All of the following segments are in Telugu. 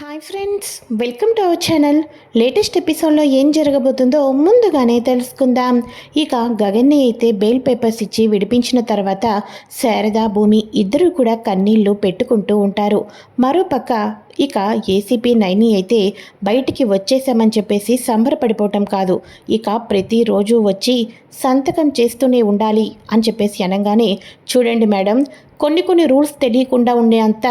Hi friends welcome to our channel latest ఎపిసోడ్లో ఏం జరగబోతుందో ముందుగానే తెలుసుకుందాం. ఇక గగన్ని అయితే బెయిల్ పేపర్స్ ఇచ్చి విడిపించిన తర్వాత శారద భూమి ఇద్దరు కూడా కన్నీళ్ళు పెట్టుకుంటూ ఉంటారు. మరోపక్క ఇక ఏసీపీ నైని అయితే బయటికి వచ్చేసామని చెప్పేసి సంబరపడిపోవటం కాదు. ఇక ప్రతిరోజు వచ్చి సంతకం చేస్తూనే ఉండాలి అని చెప్పేసి అనగానే చూడండి మేడం కొన్ని కొన్ని రూల్స్ తెలియకుండా ఉండే అంత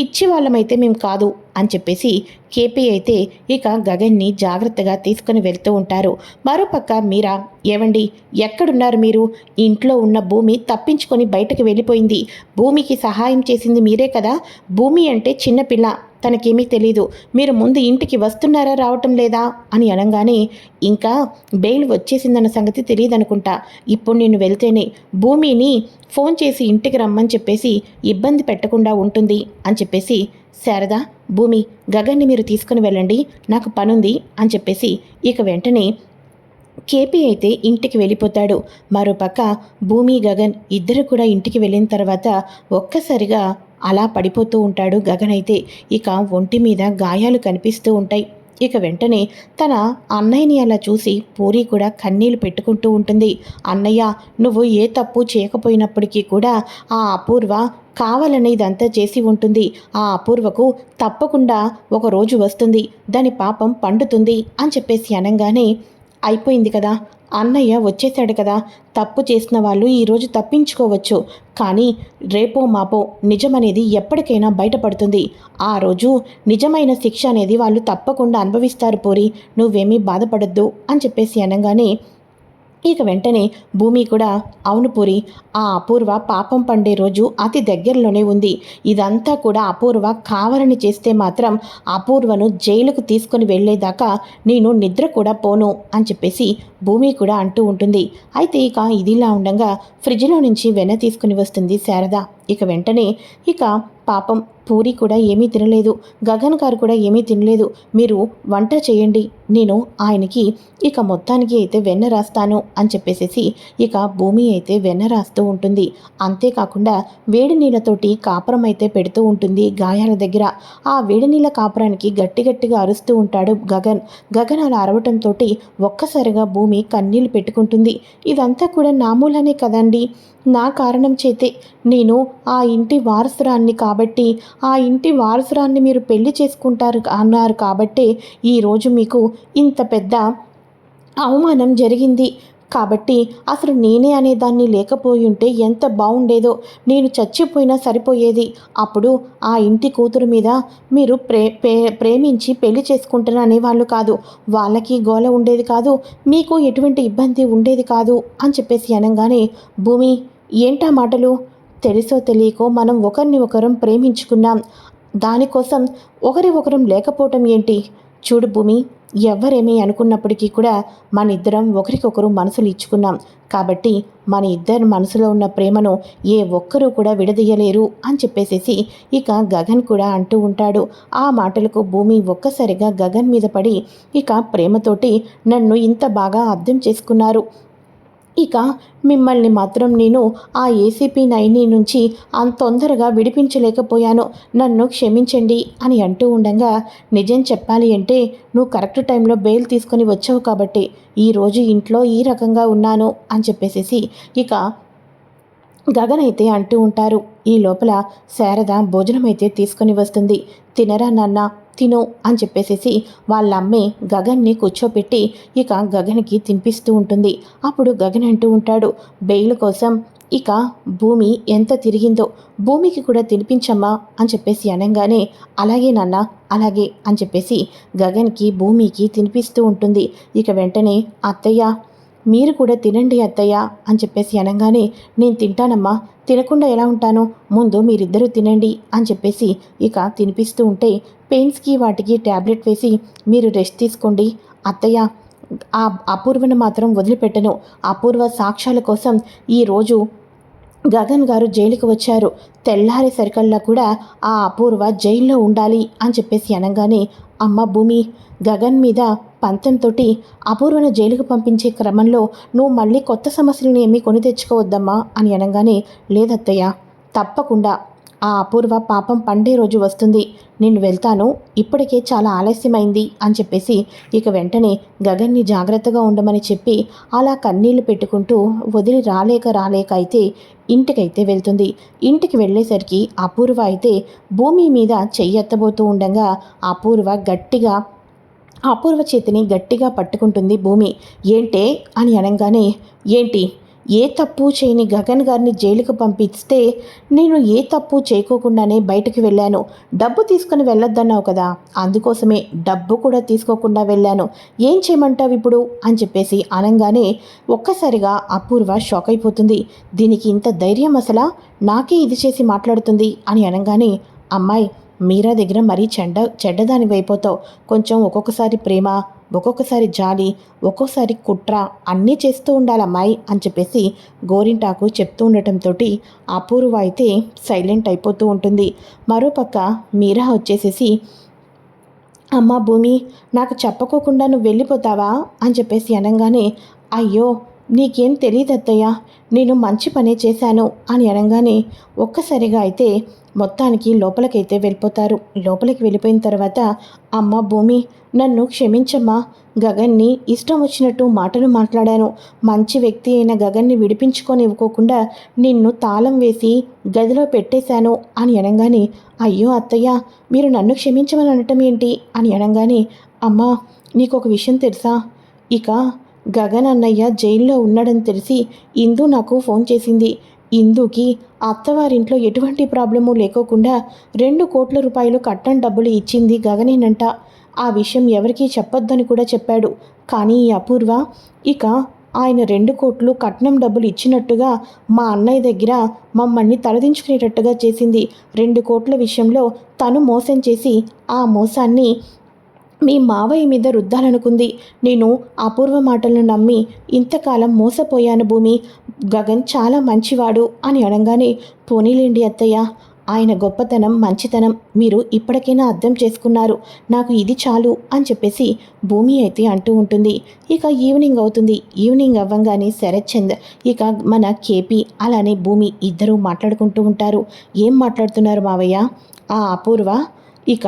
పిచ్చి వాళ్ళమైతే మేము కాదు అని చెప్పేసి కేపీ అయితే ఇక గగన్ని జాగ్రత్తగా తీసుకుని వెళ్తూ ఉంటారు. మరోపక్క మీరా ఏవండి ఎక్కడున్నారు మీరు? ఇంట్లో ఉన్న భూమి తప్పించుకొని బయటకు వెళ్ళిపోయింది. భూమికి సహాయం చేసింది మీరే కదా? భూమి అంటే చిన్నపిల్ల తనకేమీ తెలీదు. మీరు ముందు ఇంటికి వస్తున్నారా రావటం లేదా? అని అనగానే ఇంకా బెయిల్ వచ్చేసిందన్న సంగతి తెలియదనుకుంటా ఇప్పుడు నేను వెళ్తేనే భూమిని ఫోన్ చేసి ఇంటికి రమ్మని చెప్పేసి ఇబ్బంది పెట్టకుండా ఉంటుంది అని చెప్పేసి శారద భూమి గగన్ని మీరు తీసుకుని వెళ్ళండి. నాకు పనుంది అని చెప్పేసి ఇక వెంటనే కేపీ అయితే ఇంటికి వెళ్ళిపోతాడు. మరోపక్క భూమి గగన్ ఇద్దరు కూడా ఇంటికి వెళ్ళిన తర్వాత ఒక్కసారిగా అలా పడిపోతూ ఉంటాడు గగన్ అయితే. ఇక ఒంటి మీద గాయాలు కనిపిస్తూ ఉంటాయి. ఇక వెంటనే తన అన్నయ్యని అలా చూసి పూరి కూడా కన్నీళ్ళు పెట్టుకుంటూ ఉంటుంది. అన్నయ్య నువ్వు ఏ తప్పు చేయకపోయినప్పటికీ కూడా ఆ అపూర్వ కావాలని ఇదంతా చేసి ఉంటుంది. ఆ అపూర్వకు తప్పకుండా ఒక రోజు వస్తుంది. దాని పాపం పండుతుంది అని చెప్పేసి అనగానే అయిపోయింది కదా. అన్నయ్య వచ్చేసాడు కదా. తప్పు చేసిన వాళ్ళు ఈరోజు తప్పించుకోవచ్చు. కానీ రేపో మాపో నిజమనేది ఎప్పటికైనా బయటపడుతుంది. ఆ రోజు నిజమైన శిక్ష అనేది వాళ్ళు తప్పకుండా అనుభవిస్తారు పోరి. నువ్వేమీ బాధపడద్దు అని చెప్పేసి అనగానే ఇక వెంటనే భూమి కూడా అవును పూరి. ఆ అపూర్వ పాపం పండే రోజు అతి దగ్గరలోనే ఉంది. ఇదంతా కూడా అపూర్వ కావాలని చేస్తే మాత్రం అపూర్వను జైలుకు తీసుకుని వెళ్ళేదాకా నేను నిద్ర కూడా పోను అని చెప్పేసి భూమి కూడా అంటూ ఉంటుంది. అయితే ఇక ఇదిలా ఉండగా ఫ్రిడ్జ్లో నుంచి వెన్న తీసుకుని వస్తుంది శారద. ఇక వెంటనే ఇక పాపం పూరి కూడా ఏమీ తినలేదు. గగన్ గారు కూడా ఏమీ తినలేదు. మీరు వంట చేయండి. నేను ఆయనకి ఇక మొత్తానికి అయితే వెన్న రాస్తాను అని చెప్పేసేసి ఇక భూమి అయితే వెన్న రాస్తూ ఉంటుంది. అంతేకాకుండా వేడి నీళ్ళతోటి కాపురం అయితే పెడుతూ ఉంటుంది గాయాల దగ్గర. ఆ వేడి నీళ్ళ కాపురానికి గట్టి గట్టిగా అరుస్తూ ఉంటాడు గగన్. గగన్ అలా అరవటంతో ఒక్కసారిగా భూమి కన్నీళ్ళు పెట్టుకుంటుంది. ఇదంతా కూడా నామూలనే కదండి? నా కారణం చేతే నేను ఆ ఇంటి వారసురాన్ని కాబట్టి ఆ ఇంటి వారసురాన్ని మీరు పెళ్ళి చేసుకుంటారు అన్నారు కాబట్టే ఈరోజు మీకు ఇంత పెద్ద అవమానం జరిగింది. కాబట్టి అసలు నేనే అనేదాన్ని లేకపోయి ఉంటే ఎంత బాగుండేదో నేను చచ్చిపోయినా సరిపోయేది. అప్పుడు ఆ ఇంటి కూతురు మీద మీరు ప్రే ప్రేమించి పెళ్ళి చేసుకుంటున్న అనేవాళ్ళు కాదు. వాళ్ళకి గోల ఉండేది కాదు మీకు ఎటువంటి ఇబ్బంది ఉండేది కాదు అని చెప్పేసి అనగానే భూమి ఏంటా మాటలు? తెలుసో తెలియకో మనం ఒకరిని ఒకరం ప్రేమించుకున్నాం. దానికోసం ఒకరి ఒకరం లేకపోవటం ఏంటి? చూడు భూమి ఎవ్వరేమీ అనుకున్నప్పటికీ కూడా మన ఇద్దరం ఒకరికొకరు మనసులు ఇచ్చుకున్నాం. కాబట్టి మన ఇద్దరు మనసులో ఉన్న ప్రేమను ఏ ఒక్కరూ కూడా విడదీయలేరు అని చెప్పేసేసి ఇక గగన్ కూడా అంటూ ఉంటాడు. ఆ మాటలకు భూమి ఒక్కసారిగా గగన్ మీద పడి ఇక ప్రేమతోటి నన్ను ఇంత బాగా అర్థం చేసుకున్నారు. ఇక మిమ్మల్ని మాత్రం నేను ఆ ఏసీపీ నైని నుంచి అంత తొందరగా విడిపించలేకపోయాను. నన్ను క్షమించండి అని అంటూ ఉండగా నిజం చెప్పాలి అంటే నువ్వు కరెక్ట్ టైంలో బెయిల్ తీసుకొని వచ్చావు కాబట్టి ఈరోజు ఇంట్లో ఈ రకంగా ఉన్నాను అని చెప్పేసేసి ఇక గగన్ అయితే అంటూ ఉంటారు. ఈ లోపల శారద భోజనం అయితే తీసుకొని వస్తుంది. తినరా నాన్న? తిను అని చెప్పేసేసి వాళ్ళ అమ్మే గగన్ని కూర్చోపెట్టి ఇక గగన్కి తినిపిస్తూ ఉంటుంది. అప్పుడు గగన్ అంటూ ఉంటాడు బెయిల్ కోసం ఇక భూమి ఎంత తిరిగిందో భూమికి కూడా తినిపించమ్మా అని చెప్పేసి అనగానే అలాగే నాన్న అలాగే అని చెప్పేసి గగన్కి భూమికి తినిపిస్తూ ఉంటుంది. ఇక వెంటనే అత్తయ్య మీరు కూడా తినండి అత్తయ్య అని చెప్పేసి అనగానే నేను తింటానమ్మా. తినకుండా ఎలా ఉంటాను? ముందు మీరిద్దరూ తినండి అని చెప్పేసి ఇక తినిపిస్తూ ఉంటే పెయిన్స్కి వాటికి ట్యాబ్లెట్ వేసి మీరు రెస్ట్ తీసుకోండి. అత్తయ్య ఆ అపూర్వను మాత్రం వదిలిపెట్టను. అపూర్వ సాక్ష్యాల కోసం ఈరోజు గగన్ గారు జైలుకి వచ్చారు. తెల్లారి సరికల్లా కూడా ఆ అపూర్వ జైల్లో ఉండాలి అని చెప్పేసి అనగానే అమ్మ భూమి గగన్ మీద పంతంతోటి అపూర్వను జైలుకు పంపించే క్రమంలో నువ్వు మళ్ళీ కొత్త సమస్యలను ఏమీ కొని తెచ్చుకోవద్దమ్మా అని అనగానే లేదత్తయ్య తప్పకుండా. ఆ అపూర్వ పాపం పండే రోజు వస్తుంది. నేను వెళ్తాను. ఇప్పటికే చాలా ఆలస్యమైంది అని చెప్పేసి ఇక వెంటనే గగన్ని జాగ్రత్తగా ఉండమని చెప్పి అలా కన్నీళ్ళు పెట్టుకుంటూ వదిలి రాలేక రాలేక అయితే ఇంటికైతే వెళ్తుంది. ఇంటికి వెళ్ళేసరికి అపూర్వ అయితే భూమి మీద చెయ్యెత్తబోతూ ఉండగా అపూర్వ గట్టిగా అపూర్వ చేతిని గట్టిగా పట్టుకుంటుంది భూమి. ఏంటే? అని అనగానే ఏంటి? ఏ తప్పు చేయని గగన్ గారిని జైలుకు పంపిస్తే నేను ఏ తప్పు చేయకోకుండానే బయటకు వెళ్ళాను. డబ్బు తీసుకుని వెళ్ళొద్దన్నావు కదా. అందుకోసమే డబ్బు కూడా తీసుకోకుండా వెళ్ళాను. ఏం చేయమంటావు ఇప్పుడు? అని చెప్పేసి అనగానే ఒక్కసారిగా అపూర్వ షాక్ అయిపోతుంది. దీనికి ఇంత ధైర్యం అసలా? నాకే ఇది చేసి మాట్లాడుతుంది అని అనగానే అమ్మాయి మీరా దగ్గర మరీ చెడ్డ చెడ్డదాని అయిపోతావు కొంచెం ఒక్కొక్కసారి ప్రేమ ఒక్కొక్కసారి జాలి ఒక్కొక్కసారి కుట్ర అన్నీ చేస్తూ ఉండాలమ్మాయి అని చెప్పేసి గోరింటాకు చెప్తూ ఉండటంతో అపూర్వ అయితే సైలెంట్ అయిపోతూ ఉంటుంది. మరోపక్క మీరా వచ్చేసేసి అమ్మ భూమి నాకు చెప్పకోకుండా నువ్వు వెళ్ళిపోతావా? అని చెప్పేసి అనగానే అయ్యో నీకేం తెలియదు అత్తయ్య నేను మంచి పనే చేశాను అని అనగానే ఒక్కసారిగా అయితే మొత్తానికి లోపలికైతే వెళ్ళిపోతారు. లోపలికి వెళ్ళిపోయిన తర్వాత అమ్మ భూమి నన్ను క్షమించమ్మా. గగన్ని ఇష్టం వచ్చినట్టు మాటలు మాట్లాడాను. మంచి వ్యక్తి అయిన గగన్ని విడిపించుకొని ఇవ్వకోకుండా నిన్ను తాళం వేసి గదిలో పెట్టేశాను అని అనగానే అయ్యో అత్తయ్య మీరు నన్ను క్షమించమని అనటం ఏంటి? అని అనగానే అమ్మా నీకు ఒక విషయం తెలుసా? ఇక గగన్ అన్నయ్య జైల్లో ఉన్నాడని తెలిసి ఇందు నాకు ఫోన్ చేసింది. ఇందుకి అత్తవారింట్లో ఎటువంటి ప్రాబ్లము లేకోకుండా రెండు కోట్ల రూపాయలు కట్టం డబ్బులు ఇచ్చింది గగనేనంట. ఆ విషయం ఎవరికీ చెప్పొద్దని కూడా చెప్పాడు. కానీ ఈ అపూర్వ ఇక ఆయన రెండు కోట్లు కట్నం డబ్బులు ఇచ్చినట్టుగా మా అన్నయ్య దగ్గర మమ్మల్ని తలదించుకునేటట్టుగా చేసింది. రెండు కోట్ల విషయంలో తను మోసం చేసి ఆ మోసాన్ని మీ మావయ్య మీద రుద్దాలనుకుంది. నేను అపూర్వ మాటలను నమ్మి ఇంతకాలం మోసపోయాను భూమి. గగన్ చాలా మంచివాడు అని అనగానే పోనీలేండి అత్తయ్య. ఆయన గొప్పతనం మంచితనం మీరు ఇప్పటికైనా అర్థం చేసుకున్నారు. నాకు ఇది చాలు అని చెప్పేసి భూమి అయితే అంటూ ఉంటుంది. ఇక ఈవినింగ్ అవుతుంది. ఈవినింగ్ అవ్వంగానే శరత్ చంద్ ఇక మన కేపీ అలానే భూమి ఇద్దరూ మాట్లాడుకుంటూ ఉంటారు. ఏం మాట్లాడుతున్నారు మావయ్య? ఆ అపూర్వ. ఇక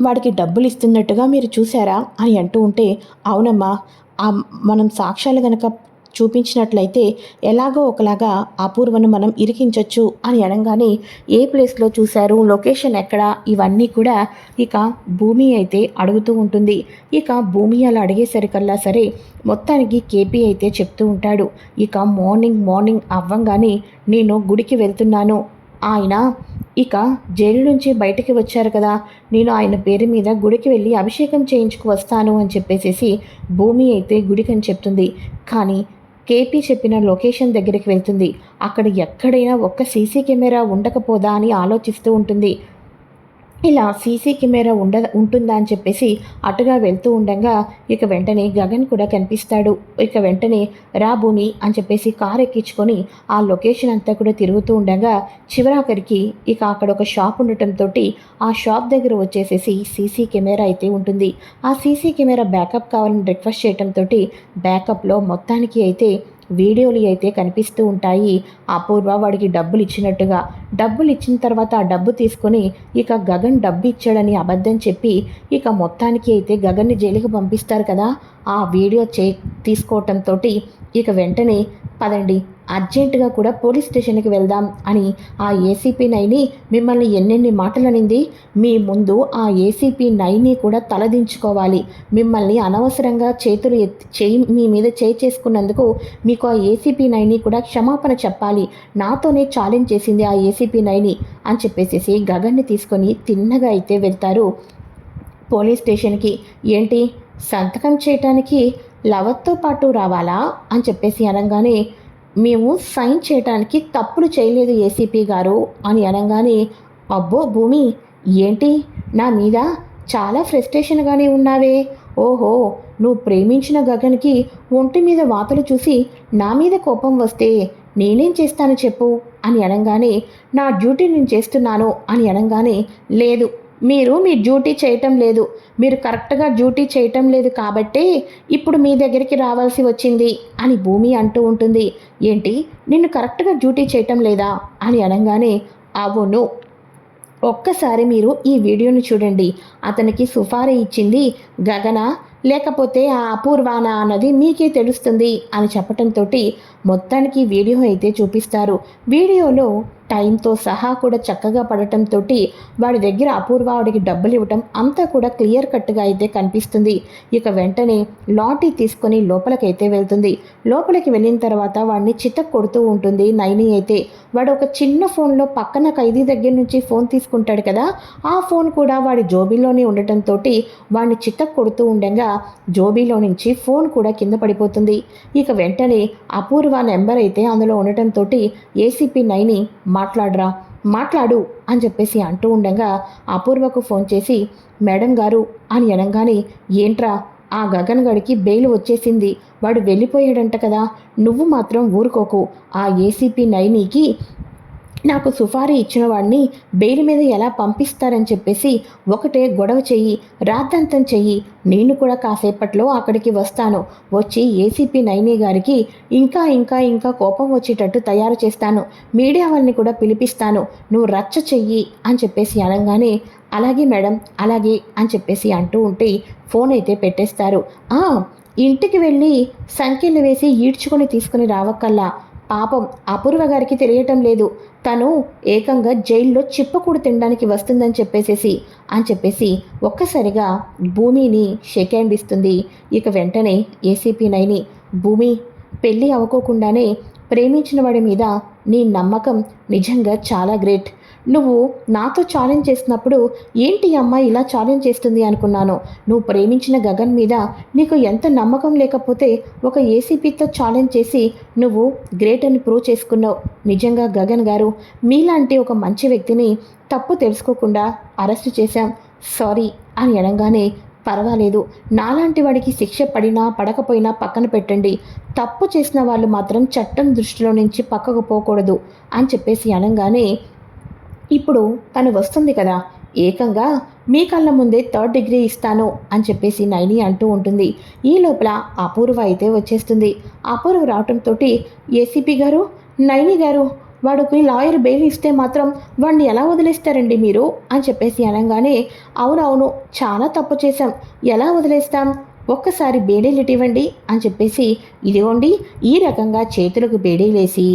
వాడికి డబ్బులు ఇస్తున్నట్టుగా మీరు చూసారా అని అంటూ ఉంటే అవునమ్మా ఆ మనం సాక్ష్యాలు గనక చూపించినట్లయితే ఎలాగో ఒకలాగా అపూర్వను మనం ఇరికించవచ్చు అని అనగానే ఏ ప్లేస్లో చూశారు లొకేషన్ ఎక్కడ ఇవన్నీ కూడా ఇక భూమి అయితే అడుగుతూ ఉంటుంది. ఇక భూమి అలా అడిగేసరికల్లా సరే మొత్తానికి కేపీ అయితే చెప్తూ ఉంటాడు. ఇక మార్నింగ్ మార్నింగ్ అవ్వంగానే నేను గుడికి వెళ్తున్నాను. ఆయన ఇక జైలు నుంచి బయటికి వచ్చారు కదా. నేను ఆయన పేరు మీద గుడికి వెళ్ళి అభిషేకం చేయించుకు వస్తాను అని చెప్పేసేసి భూమి అయితే గుడికి అని చెప్తుంది. కానీ కేపీ చెప్పిన లొకేషన్ దగ్గరికి వెళ్తుంది. అక్కడ ఎక్కడైనా ఒక్క సీసీ కెమెరా ఉండకపోదా అని ఆలోచిస్తూ ఉంటుంది. ఇలా సీసీ కెమెరా ఉండ ఉంటుందా అని చెప్పేసి అటుగా వెళ్తూ ఉండగా ఇక వెంటనే గగన్ కూడా కనిపిస్తాడు. ఇక వెంటనే రాబుని అని చెప్పేసి కార్ ఎక్కించుకొని ఆ లొకేషన్ అంతా కూడా తిరుగుతూ ఉండగా చివరాఖరికి ఇక అక్కడ ఒక షాప్ ఉండటంతో ఆ షాప్ దగ్గర వచ్చేసేసి సీసీ కెమెరా అయితే ఉంటుంది. ఆ సీసీ కెమెరా బ్యాకప్ కావాలని రిక్వెస్ట్ చేయడంతో బ్యాకప్లో మొత్తానికి అయితే వీడియోలు అయితే కనిపిస్తూ ఉంటాయి. అపూర్వ వాడికి డబ్బులు ఇచ్చినట్టుగా. డబ్బులు ఇచ్చిన తర్వాత ఆ డబ్బు తీసుకొని ఇక గగన్ డబ్బు ఇచ్చాడని అబద్ధం చెప్పి ఇక మొత్తానికి అయితే గగన్ని జైలుకి పంపిస్తారు కదా. ఆ వీడియో చే తీసుకోవటంతో ఇక వెంటనే పదండి అర్జెంటుగా కూడా పోలీస్ స్టేషన్కి వెళ్దాం అని ఆ ఏసీపీ నైని మిమ్మల్ని ఎన్నెన్ని మాటలనింది మీ ముందు ఆ ఏసీపీ నైని కూడా తలదించుకోవాలి. మిమ్మల్ని అనవసరంగా చేతులు ఎత్తి చేయి మీ మీద చేయి చేసుకున్నందుకు మీకు ఆ ఏసీపీ నైని కూడా క్షమాపణ చెప్పాలి. నాతోనే ఛాలెంజ్ చేసింది ఆ ఏసీపీ నైని అని చెప్పేసేసి గగన్ని తీసుకొని తిన్నగా అయితే వెళ్తారు పోలీస్ స్టేషన్కి. ఏంటి? సంతకం చేయటానికి లవర్తో పాటు రావాలా అని చెప్పేసి అనగానే మేము సైన్ చేయటానికి తప్పులు చేయలేదు ఏసీపీ గారు అని అనగానే అబ్బో భూమి ఏంటి? నా మీద చాలా ఫ్రస్ట్రేషన్గానే ఉన్నావే. ఓహో నువ్వు ప్రేమించిన గగన్కి ఒంటి మీద వాతలు చూసి నా మీద కోపం వస్తే నేనేం చేస్తాను చెప్పు అని అనగానే నా డ్యూటీ నేను చేస్తున్నాను అని అనగానే లేదు మీరు మీ డ్యూటీ చేయటం లేదు. మీరు కరెక్ట్గా డ్యూటీ చేయటం లేదు కాబట్టే ఇప్పుడు మీ దగ్గరికి రావాల్సి వచ్చింది అని భూమి అంటూ ఉంటుంది. ఏంటి? నిన్ను కరెక్ట్గా డ్యూటీ చేయటం లేదా? అని అనగానే అవును. ఒక్కసారి మీరు ఈ వీడియోని చూడండి. అతనికి సుఫారీ ఇచ్చింది గగన లేకపోతే ఆ అపూర్వాన అన్నది మీకే తెలుస్తుంది అని చెప్పటంతో మొత్తానికి వీడియో అయితే చూపిస్తారు. వీడియోలో టైంతో సహా కూడా చక్కగా పడటంతో వాడి దగ్గర అపూర్వ వాడికి డబ్బులు ఇవ్వటం అంతా కూడా క్లియర్ కట్గా అయితే కనిపిస్తుంది. ఇక వెంటనే లాటరీ తీసుకొని లోపలికైతే వెళ్తుంది. లోపలికి వెళ్ళిన తర్వాత వాడిని చిత్త కొడుతూ ఉంటుంది నైని అయితే. వాడు ఒక చిన్న ఫోన్లో పక్కన ఖైదీ దగ్గర నుంచి ఫోన్ తీసుకుంటాడు కదా ఆ ఫోన్ కూడా వాడి జోబీలోనే ఉండటంతో వాడిని చిత్త కొడుతూ ఉండగా జోబీలో నుంచి ఫోన్ కూడా కింద పడిపోతుంది. ఇక వెంటనే అపూర్వ నెంబర్ అయితే అందులో ఉండటంతో ఏసీపీ నైని మాట్లాడరా మాట్లాడు అని చెప్పేసి అంటూ ఉండగా అపూర్వకు ఫోన్ చేసి మేడం గారు అని అనగానే ఏంట్రా ఆ గగన్ గడికి బెయిల్ వచ్చేసింది. వాడు వెళ్ళిపోయాడంట కదా నువ్వు మాత్రం ఊరుకోకు. ఆ ఏసీపీ నైనీకి నాకు సుఫారీ ఇచ్చిన వాడిని బెయిల్ మీద ఎలా పంపిస్తారని చెప్పేసి ఒకటే గొడవ చెయ్యి రాద్దంతం చెయ్యి. నేను కూడా కాసేపట్లో అక్కడికి వస్తాను. వచ్చి ఏసీపీ నైని గారికి ఇంకా ఇంకా ఇంకా కోపం వచ్చేటట్టు తయారు చేస్తాను. మీడియా వాళ్ళని కూడా పిలిపిస్తాను. నువ్వు రచ్చ చెయ్యి అని చెప్పేసి అనగానే అలాగే మేడం అలాగే అని చెప్పేసి అంటూ ఉంటే ఫోన్ అయితే పెట్టేస్తారు. ఇంటికి వెళ్ళి సంఖ్యలు వేసి ఈడ్చుకొని తీసుకుని రావక్కల్లా. పాపం అపూర్వ గారికి తెలియటం లేదు. తను ఏకంగా జైల్లో చిప్పకూడు తినడానికి వస్తుందని చెప్పేసేసి అని చెప్పేసి ఒక్కసారిగా భూమిని షేక్ హ్యాండ్ ఇస్తుంది. ఇక వెంటనే ఏసీపీ నైని భూమి పెళ్ళి అవ్వకోకుండానే ప్రేమించిన వాడి మీద నీ నమ్మకం నిజంగా చాలా గ్రేట్. నువ్వు నాతో ఛాలెంజ్ చేసినప్పుడు ఏంటి అమ్మాయి ఇలా ఛాలెంజ్ చేస్తుంది అనుకున్నాను? నువ్వు ప్రేమించిన గగన్ మీద నీకు ఎంత నమ్మకం లేకపోతే ఒక ఏసీపీతో ఛాలెంజ్ చేసి నువ్వు గ్రేట్ అని ప్రూవ్ చేసుకున్నావు. నిజంగా గగన్ గారు మీలాంటి ఒక మంచి వ్యక్తిని తప్పు తెలుసుకోకుండా అరెస్ట్ చేశాం. సారీ అని అనగానే పర్వాలేదు నాలాంటి వాడికి శిక్ష పడినా పడకపోయినా పక్కన పెట్టండి. తప్పు చేసిన వాళ్ళు మాత్రం చట్టం దృష్టిలో నుంచి పక్కకు పోకూడదు అని చెప్పేసి అనగానే ఇప్పుడు తను వస్తుంది కదా. ఏకంగా మీ కళ్ళ ముందే థర్డ్ డిగ్రీ ఇస్తాను అని చెప్పేసి నైని అంటూ ఉంటుంది. ఈ లోపల అపూర్వ అయితే వచ్చేస్తుంది. అపూర్వ రావటంతో ఏసీపీ గారు నైని గారు వాడికి లాయర్ బెయిల్ ఇస్తే మాత్రం వాడిని ఎలా వదిలేస్తారండి మీరు? అని చెప్పేసి అనగానే అవునవును చాలా తప్పు చేశాం. ఎలా వదిలేస్తాం? ఒక్కసారి బేడీలు ఇవ్వండి అని చెప్పేసి ఇదిగోండి ఈ రకంగా చేతులకు బేడీలేసి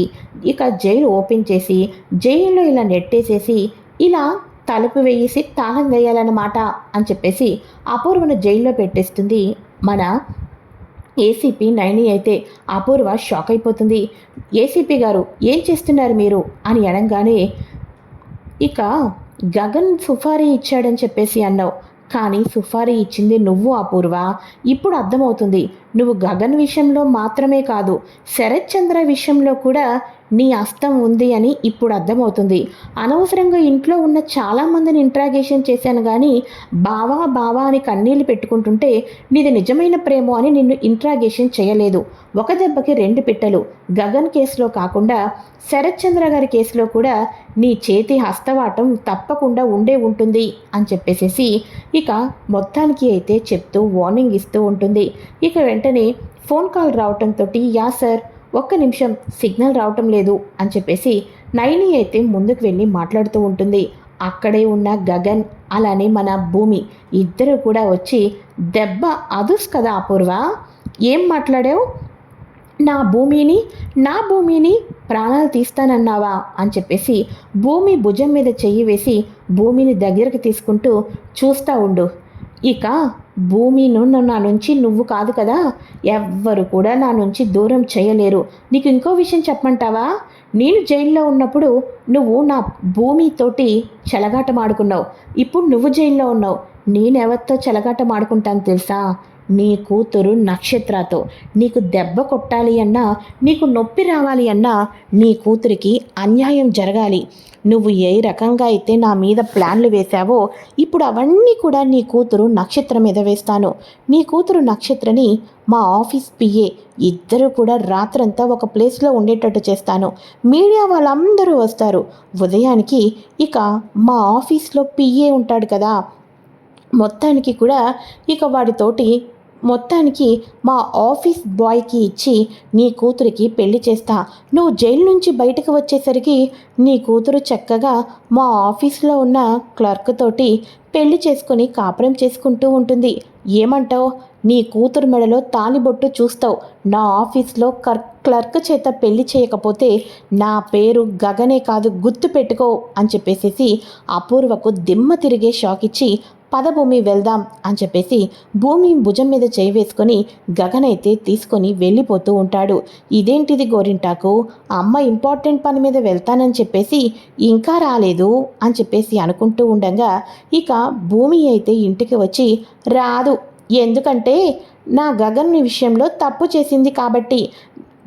ఇక జైలు ఓపెన్ చేసి జైల్లో ఇలా నెట్టేసేసి ఇలా తలుపు వేసి తాళం వేయాలన్నమాట అని చెప్పేసి అపూర్వను జైల్లో పెట్టేస్తుంది మన ఏసీపీ నైని అయితే. అపూర్వ షాక్ అయిపోతుంది. ఏసీపీ గారు ఏం చేస్తున్నారు మీరు? అని అనగానే ఇక గగన్ సుఫారీ ఇచ్చాడని చెప్పేసి అన్నావు. కానీ సుఫారీ ఇచ్చింది నువ్వు అపూర్వ? ఇప్పుడు అర్థమవుతుంది. నువ్వు గగన్ విషయంలో మాత్రమే కాదు శరత్ చంద్ర విషయంలో కూడా నీ అస్తం ఉంది అని ఇప్పుడు అర్థమవుతుంది. అనవసరంగా ఇంట్లో ఉన్న చాలామందిని ఇంట్రాగేషన్ చేశాను కానీ బావా బావా అని కన్నీళ్ళు పెట్టుకుంటుంటే నీది నిజమైన ప్రేమ అని నిన్ను ఇంట్రాగేషన్ చేయలేదు. ఒక దెబ్బకి రెండు పిట్టలు. గగన్ కేసులో కాకుండా శరత్ చంద్ర గారి కేసులో కూడా నీ చేతి హస్తవాటం తప్పకుండా ఉండే ఉంటుంది అని చెప్పేసేసి ఇక మొత్తానికి అయితే చెప్తూ వార్నింగ్ ఇస్తూ ఉంటుంది. ఇక వెంటనే ఫోన్ కాల్ రావటంతో యా సార్ ఒక్క నిమిషం సిగ్నల్ రావటం లేదు అని చెప్పేసి నైని అయితే ముందుకు వెళ్ళి మాట్లాడుతూ ఉంటుంది. అక్కడే ఉన్న గగన్ అలానే మన భూమి ఇద్దరు కూడా వచ్చి దెబ్బ అదుస్ కదా అపూర్వ! ఏం మాట్లాడావు? నా భూమిని నా భూమిని ప్రాణాలు తీస్తానన్నావా? అని చెప్పేసి భూమి భుజం మీద చెయ్యి వేసి భూమిని దగ్గరకు తీసుకుంటూ చూస్తూ ఉండు. ఇక భూమిను నా నుంచి నువ్వు కాదు కదా? ఎవ్వరు కూడా నా నుంచి దూరం చేయలేరు. నీకు ఇంకో విషయం చెప్పమంటావా? నేను జైల్లో ఉన్నప్పుడు నువ్వు నా భూమితోటి చెలగాటమాడుకున్నావు. ఇప్పుడు నువ్వు జైల్లో ఉన్నావు. నేనెవరితో చెలగాటమాడుకుంటాను తెలుసా? నీ కూతురు నక్షత్రతో నీకు దెబ్బ కొట్టాలి అన్నా నీకు నొప్పి రావాలి అన్నా నీ కూతురికి అన్యాయం జరగాలి. నువ్వు ఏ రకంగా అయితే నా మీద ప్లాన్లు వేశావో ఇప్పుడు అవన్నీ కూడా నీ కూతురు నక్షత్రం మీద వేస్తాను. నీ కూతురు నక్షత్రని మా ఆఫీస్ పిఏ ఇద్దరు కూడా రాత్రంతా ఒక ప్లేస్లో ఉండేటట్టు చేస్తాను. మీడియా వాళ్ళందరూ వస్తారు. ఉదయానికి ఇక మా ఆఫీస్లో పిఏ ఉంటాడు కదా మొత్తానికి కూడా ఇక వాడితోటి మొత్తానికి మా ఆఫీస్ బాయ్కి ఇచ్చి నీ కూతురికి పెళ్ళి చేస్తా. నువ్వు జైలు నుంచి బయటకు వచ్చేసరికి నీ కూతురు చక్కగా మా ఆఫీస్లో ఉన్న క్లర్క్ తోటి పెళ్ళి చేసుకుని కాపురం చేసుకుంటూ ఉంటుంది. ఏమంటావు? నీ కూతురు మెడలో తాలిబొట్టు చూస్తావు. నా ఆఫీస్లో కర్ క్లర్క్ చేత పెళ్ళి చేయకపోతే నా పేరు గగనే కాదు గుర్తు పెట్టుకో అని చెప్పేసేసి అపూర్వకు దిమ్మ తిరిగే షాక్ ఇచ్చి పదభూమి వెళ్దాం అని చెప్పేసి భూమి భుజం మీద చేయి వేసుకొని గగనైతే తీసుకొని వెళ్ళిపోతూ ఉంటాడు. ఇదేంటిది గోరింటాకు? అమ్మ ఇంపార్టెంట్ పని మీద వెళ్తానని చెప్పేసి ఇంకా రాలేదు అని చెప్పేసి అనుకుంటూ ఉండగా ఇక భూమి అయితే ఇంటికి వచ్చి రాదు. ఎందుకంటే నా గగన్ విషయంలో తప్పు చేసింది కాబట్టి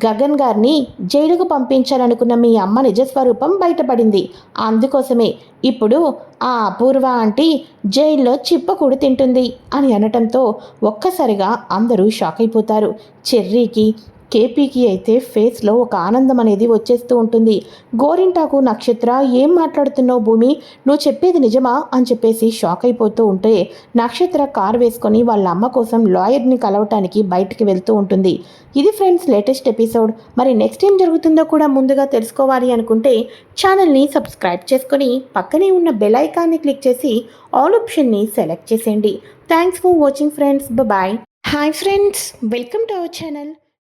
గగన్ గారిని జైలుకు పంపించాలనుకున్న మీ అమ్మ నిజస్వరూపం బయటపడింది. అందుకోసమే ఇప్పుడు ఆ అపూర్వ ఆంటీ జైల్లో చిప్పకూడు తింటుంది అని అనటంతో ఒక్కసారిగా అందరూ షాక్ అయిపోతారు. చెర్రీకి కేపీకి అయితే ఫేస్లో ఒక ఆనందం అనేది వచ్చేస్తూ ఉంటుంది. గోరింటాకు నక్షత్ర ఏం మాట్లాడుతున్నావు భూమి? నువ్వు చెప్పేది నిజమా? అని చెప్పేసి షాక్ అయిపోతూ ఉంటే నక్షత్ర కార్ వేసుకొని వాళ్ళ అమ్మ కోసం లాయర్ని కలవటానికి బయటికి వెళ్తూ ఉంటుంది. ఇది ఫ్రెండ్స్ లేటెస్ట్ ఎపిసోడ్. మరి నెక్స్ట్ ఏం జరుగుతుందో కూడా ముందుగా తెలుసుకోవాలి అనుకుంటే ఛానల్ని సబ్స్క్రైబ్ చేసుకొని పక్కనే ఉన్న బెల్ ఐకాన్ని క్లిక్ చేసి ఆల్ ఆప్షన్ని సెలెక్ట్ చేసేయండి. Thanks for watching friends. Bye hi friends. Welcome to our channel.